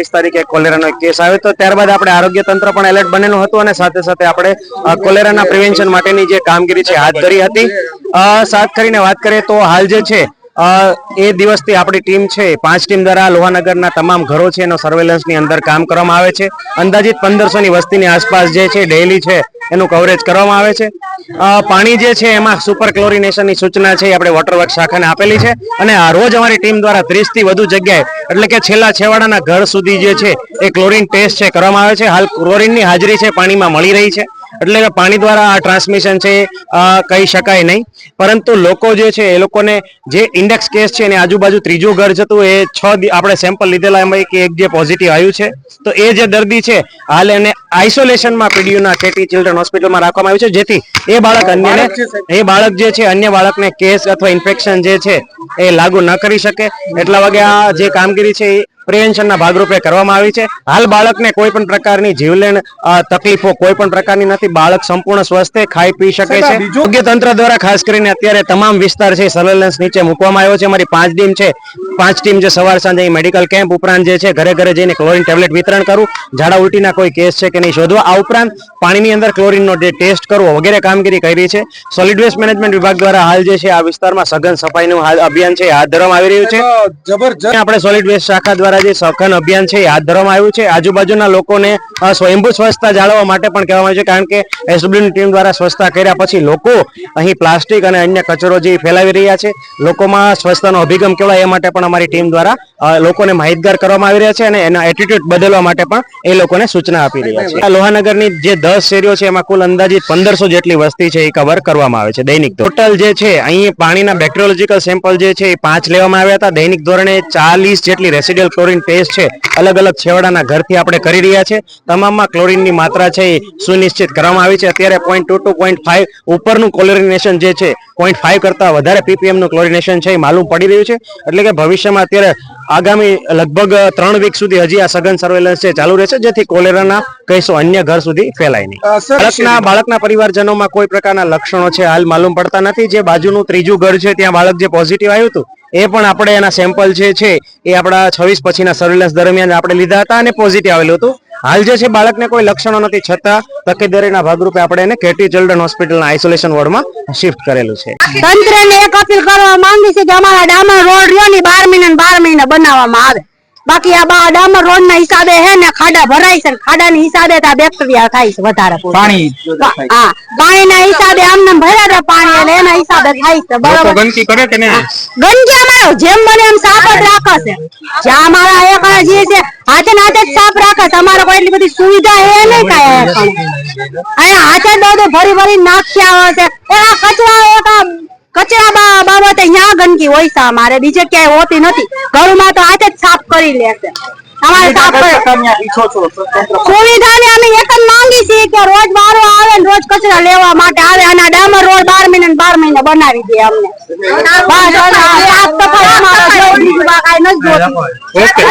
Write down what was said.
ત્રીસ તારીખે કોલેરાનો કેસ આવ્યો તો ત્યારબાદ આપણે આરોગ્ય તંત્ર પણ એલર્ટ બનેલું હતું અને સાથે સાથે આપણે કોલેરાના પ્રિવેન્શન માટેની જે કામગીરી છે, હાથ ધરી હતી. સાથ કરીને વાત કરીએ તો હાલ જે છે એ દિવસથી આપણી ટીમ છે, પાંચ ટીમ દ્વારા લોહાનગરના તમામ ઘરો છે, એનો સર્વેલન્સની અંદર કામ કરવામાં આવે છે. અંદાજિત પંદરસો ની વસ્તીની આસપાસ જે છે ડેલી છે એનું કવરેજ કરવામાં આવે છે. પાણી જે છે એમાં સુપર ક્લોરિનેશનની સૂચના છે, એ આપણે વોટર વર્ક શાખાને આપેલી છે. અને આ રોજ અમારી ટીમ દ્વારા ત્રીસથી વધુ જગ્યાએ, એટલે કે છેલ્લા છેવાડાના ઘર સુધી જે છે, એ ક્લોરિન ટેસ્ટ છે, કરવામાં આવે છે. હાલ ક્લોરિનની હાજરી છે, પાણીમાં મળી રહી છે. એટલે કે પાણી દ્વારા આ ટ્રાન્સમિશન છે કહી શકાય નહીં. પરંતુ લોકો જે છે એ લોકોને જે ઇન્ડેક્સ કેસ છે એની આજુબાજુ ત્રીજું ઘર જતું એ છ આપણે સેમ્પલ લીધેલા એમાં કે એક જે પોઝિટિવ આવ્યું છે. તો એ જે દર્દી છે હાલ એને આઇસોલેશનમાં પીડીયુના કેટી ચિલ્ડ્રન હોસ્પિટલમાં રાખવામાં આવ્યું છે. જેથી એ બાળક અન્યને એ બાળક જે છે અન્ય બાળકને કેસ અથવા ઇન્ફેક્શન જે છે એ લાગુ ન કરી શકે. એટલા વાગે આ જે કામગીરી છે એ પ્રિવેન્શનના ભાગરૂપે કરવામાં આવી છે. હાલ બાળકને કોઈ પણ પ્રકારની જીવલેણ તકલીફો કોઈ પણ પ્રકારની નથી. બાળક સંપૂર્ણ સ્વસ્થ ખાઈ પી શકે છે. આરોગ્ય તંત્ર દ્વારા ખાસ કરીને અત્યારે તમામ વિસ્તાર છે સર્વેલન્સ નીચે મૂકવામાં આવ્યો છે. અમારી પાંચ ટીમ છે. પાંચ ટીમ જે સવાર સાંજે મેડિકલ કેમ્પ ઉપરાંત જે છે ઘરે ઘરે જઈને ક્લોરિન ટેબ્લેટ વિતરણ કરવું ઝાડા ઉલટીના કોઈ કેસ છે કે નહીં શોધવા. આ ઉપરાંત પાણીની અંદર ક્લોરિનનો જે ટેસ્ટ કરવો વગેરે કામગીરી કરી છે. સોલિડ વેસ્ટ મેનેજમેન્ટ વિભાગ દ્વારા હાલ જે છે આ વિસ્તારમાં સઘન સફાઈનું અભિયાન છે હાથ ધરવામાં આવી રહ્યું છે. જબરજસ્ત આપણે સોલિડ વેસ્ટ શાખા દ્વારા જે સખન અભિયાન છે હાથ ધરવામાં આવ્યું છે. આજુબાજુના લોકોને સ્વયંભૂ સ્વચ્છતા જાળવવા માટે પણ કહેવામાં આવ્યું છે, કારણ કે એસડબ્લ્યુની ટીમ દ્વારા સ્વચ્છતા કર્યા પછી લોકો અહીં પ્લાસ્ટિક અને અન્ય કચરો જે ફેલાવી રહ્યા છે, લોકોમાં સ્વચ્છતાનો અભિગમ કેવાય એ માટે પણ અમારી ટીમ દ્વારા લોકોને માહિતગાર કરવામાં આવી રહ્યા છે અને એના એટીટ્યુડ બદલવા માટે પણ એ લોકોને સૂચના આપી રહ્યા છે. આ લોહાનગરની જે દસ શેરીઓ છે, એમાં કુલ અંદાજિત પંદરસો જેટલી વસ્તી છે એ કવર કરવામાં આવે છે, દૈનિક ટોટલ જે છે, અહીં પાણીના બેક્ટેરિયોલોજીકલ સેમ્પલ જે છે એ પાંચ લેવામાં આવ્યા હતા. દૈનિક ધોરણે ચાલીસ જેટલી રેસિડિયલ ક્લોરીન ટેસ્ટ છે, અલગ અલગ છેવાડાના ઘરથી આપણે કરી રહ્યા છે. તમામમાં ક્લોરિનની માત્રા છે એ સુનિશ્ચિત કરવામાં આવી છે. અત્યારે point two two point five ઉપરનું ક્લોરિનેશન જે છે પોઈન્ટ ફાઈવ કરતા વધારે પીપીએમનું ક્લોરિનેશન છે એ માલુમ પડી રહ્યું છે. એટલે કે ભવિષ્યમાં અત્યારે આગામી લગભગ ત્રણ વીક સુધી હજી આ સઘન સર્વેલન્સ છે ચાલુ રહેશે જેથી કોલેરાના કહીશું અન્ય ઘર સુધી ફેલાય નહીં. બાળકના બાળકના પરિવારજનોમાં કોઈ પ્રકારના લક્ષણો છે હાલ માલુમ પડતા નથી. જે બાજુનું ત્રીજું ઘર છે ત્યાં બાળક જે પોઝિટિવ આવ્યું હતું એ પણ આપણે એના સેમ્પલ જે છે એ આપણા છવ્વીસ પછીના સર્વેલન્સ દરમિયાન આપણે લીધા હતા અને પોઝિટિવ આવેલું હતું. હાલ જે છે બાળકને કોઈ લક્ષણો નથી છતાં તકેદારીના ભાગરૂપે આપણે એને કેટી ચિલ્ડ્રન હોસ્પિટલના આઇસોલેશન વોર્ડમાં શિફ્ટ કરેલું છે. તંત્રને એક અપીલ કરવા માંગી છે કે અમારા ડામર રોડ રહ્યો ને બાર મહિને ને બાર મહિને બનાવવામાં આવે. બાકી આ બા ડામર રોડ ના હિસાબે હે ને ખાડા ભરાય છે ને ખાડા ની હિસાબે તો આ બેક્ટેરિયા થાય છે વધારે પાણી હા પાણી ના હિસાબે આમને આમ ભર્યા પાણી અને એના હિસાબે થાય છે બરાબર. ગંદકી કરે કે નહીં? ગંદકી અમારો જેમ બને એમ છે જ્યાં મારા એક જે છે હાથે હાથે જ સાફ રાખે. તમારે કોઈ એટલી બધી સુવિધા એ નહીં કાંઈ અહીંયા હાથે જ ભરી ભરી નાખ્યા આવે છે. એ આ કચરા એક કચરા બાબતે અહીંયા ગંદકી હોય છે અમારે. બીજે ક્યાંય હોતી નથી. ઘરમાં તો હાથે જ સાફ કરી લે છે. અમારે સાફ સુવિધા ને અમે એક જ માંગી છીએ કે રોજ વારો આવે ને રોજ કચરા લેવા માટે આવે. અને ડામર રોડ બાર મહિને ને બનાવી દે અમને. બસ આ તો સફાઈ અમારે જો બીજું કાંઈ નથી જોતું. ઓકે.